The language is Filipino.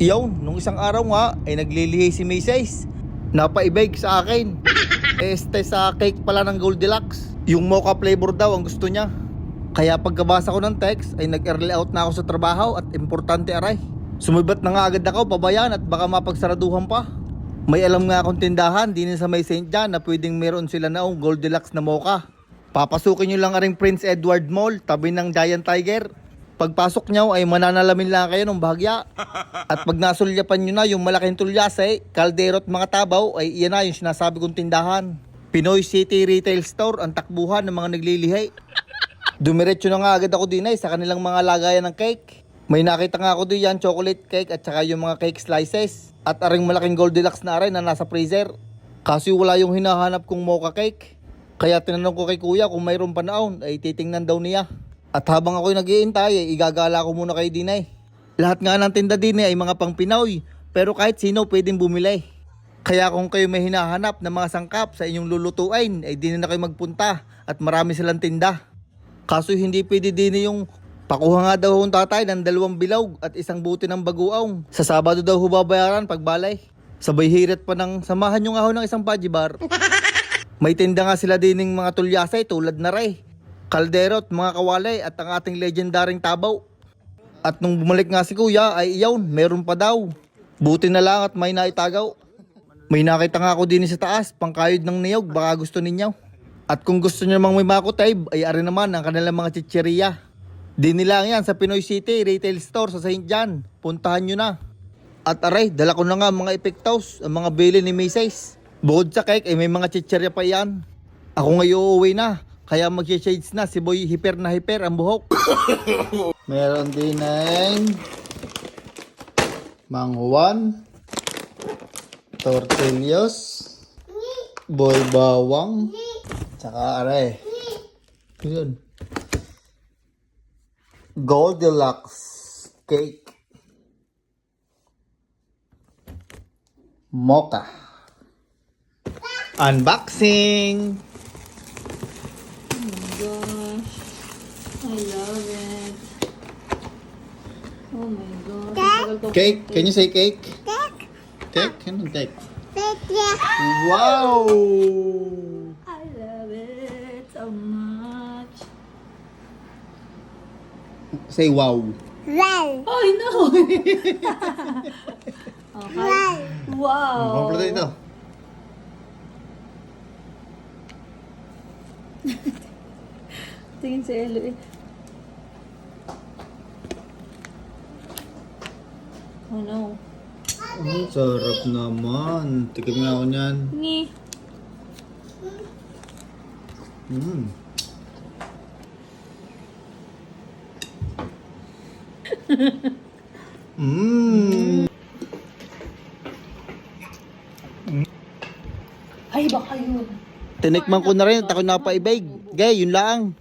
Iyon, nung isang araw nga ay naglilihi si Macy's. Napaibig sa akin. Este sa cake pala ng Goldilocks. Yung mocha flavor daw ang gusto niya. Kaya pagkabasa ko ng text ay nag-early out na ako sa trabaho at importante aray. Sumibat na nga agad ako pabayan at baka mapagsaraduhan pa. May alam nga akong tindahan din sa may St. John na pwedeng meron sila naong Goldilocks na mocha. Papasukin nyo lang aring Prince Edward Mall, tabi ng Giant Tiger. Pagpasok nyo ay mananalamin lang kayo ng bahagya. At pag nasulyapan nyo na yung malaking tulyase, kaldero at mga tabaw, ay iyan na yung sinasabi kong tindahan. Pinoy City Retail Store ang takbuhan ng mga naglilihi. Dumiretso na nga agad ako din ay sa kanilang mga lagayan ng cake. May nakita nga ako doon yan, chocolate cake at saka yung mga cake slices. At aring malaking Goldilocks na aray na nasa freezer. Kasi wala yung hinahanap kong mocha cake. Kaya tinanong ko kay kuya kung mayroon pa naon, ay titingnan daw niya. At habang ako'y nagiintay, ay igagala ko muna kay Dinay. Lahat nga ng tinda din ay mga pang Pinoy, pero kahit sino pwedeng bumili. Kaya kung kayo may hinahanap ng mga sangkap sa inyong lulutuin, ay di na kayo magpunta at marami silang tinda. Kaso hindi pwede din yung pakuha nga daw ang tatay ng dalawang bilog at isang buti ng baguaong. Sa Sabado daw hubabayaran pagbalay. Sabay hirit pa ng samahan nyo nga ho ng isang paji bar. May tinda nga sila din ng mga tulyasay tulad na ray. Kaldero at mga kawalay at ang ating legendaring tabaw. At nung bumalik nga si kuya ay iyawn, meron pa daw. Buti na lang at may naitagaw. May nakita nga ako din sa taas, pangkayod ng niyog, baka gusto ninyo. At kung gusto nyo namang may makutayb, ay ari naman ang kanilang mga chicheria. Di nila yan sa Pinoy City Retail Store sa St. John. Puntahan nyo na. At aray, dala ko na nga mga epektaws, ang mga bili ni Macy's. Bukod sa cake, ay may mga chicheria pa yan. Ako ngayon uuwi na, kaya mag-shades na si Boy hiper na hiper ang buhok. Meron din ng manghuan, tortillas, boy bawang, tsaka aray. Yun. Goldilocks cake. Mocha. Unboxing! I love it. Oh my ko Cake? Can you say cake? Cake. Cake? Anong cake? Cake. Wow! I love it so much. Say wow. Well. Oh, no! okay. Well. Wow. Kompleto ito. Tingin si Elo eh. Oh no. Ang sarap naman. Tikim nga ako niyan. Ni. Mm. mm. Ay, baka yun. Tinikman ko na rin at ako napaibig. Gay, yun lang.